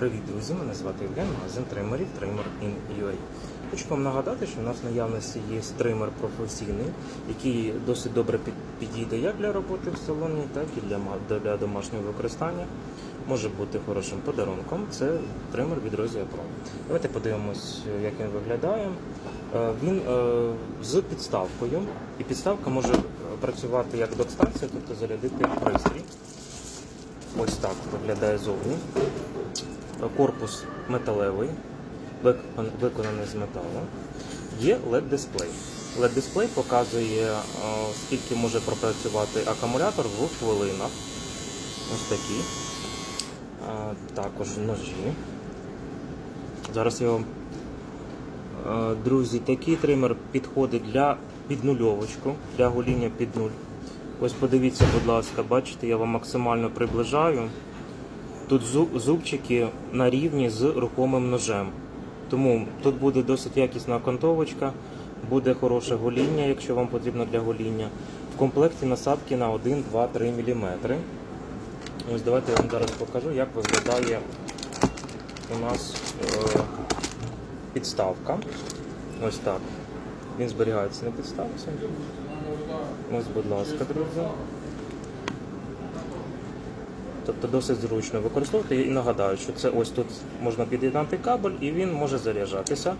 Привіт, друзі! Мене звати Євген, магазин тримерів Trimmer in. Хочу вам нагадати, що в нас в наявності є тример професійний, який досить добре підійде як для роботи в салоні, так і для, домашнього використання. Може бути хорошим подарунком. Це тример від Rozia Pro. Давайте подивимось, як він виглядає. Е, Він е, з підставкою, і підставка може працювати як док-станція, тобто зарядити пристрій. Ось так виглядає зовні. Корпус металевий, виконаний з металу. Є LED-дисплей. LED-дисплей показує, е, скільки може пропрацювати акумулятор в хвилинах. Ось такі. Е, Також ножі. Зараз вам. Е, Друзі, такий тример підходить для піднульовочку, для гоління під нуль. Ось подивіться, будь ласка, бачите, я вам максимально приближаю. Тут зуб- зубчики на рівні з рухомим ножем. Тому тут буде досить якісна окантовочка, буде хороше гоління, якщо вам потрібно для гоління. В комплекті насадки на 1, 2, 3 мм. Ось давайте я вам зараз покажу, як виглядає у нас е, підставка. Ось так. Він зберігається на підставці. Ось, будь ласка, друзі. Тобто досить зручно використовувати. І нагадаю, що це ось тут можна під'єднати кабель і він може заряджатися.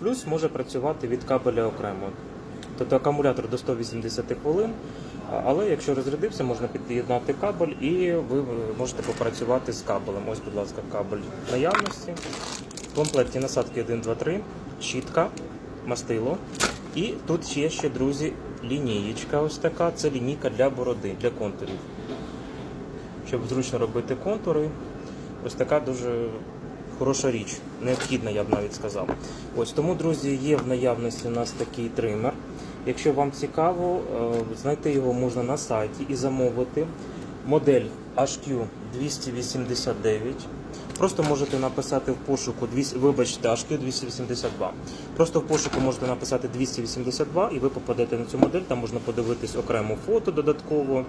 Плюс може працювати від кабеля окремо. Тобто акумулятор до 180 хвилин, але якщо розрядився, можна під'єднати кабель і ви можете попрацювати з кабелем. Ось, будь ласка, кабель наявності. В комплекті насадки 1, 2, 3, щітка, мастило. І тут ще, ще, друзі, лінієчка ось така. Це лінійка для бороди, для контурів щоб зручно робити контури. Ось така дуже хороша річ, необхідна, я б навіть сказав. Ось тому, друзі, є в наявності у нас такий тример. Якщо вам цікаво, е, знайти його можна на сайті і замовити. Модель HQ289. Просто можете написати в пошуку вибачте, HQ282. Просто в пошуку можете написати 282 і ви попадете на цю модель. Там можна подивитись окремо фото додатково.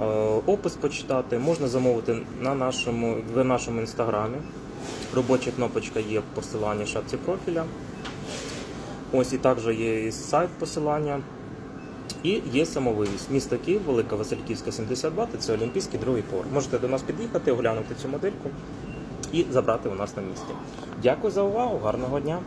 Е, Опис почитати можна замовити на нашому, в нашому інстаграмі. Робоча кнопочка є в посиланні в шапці профіля. Ось і також є і сайт посилання. І є самовивіз. Місто Київ, Велика Васильківська, 72, це Олімпійський другий пор. Можете до нас під'їхати, оглянути цю модельку і забрати у нас на місці. Дякую за увагу, гарного дня!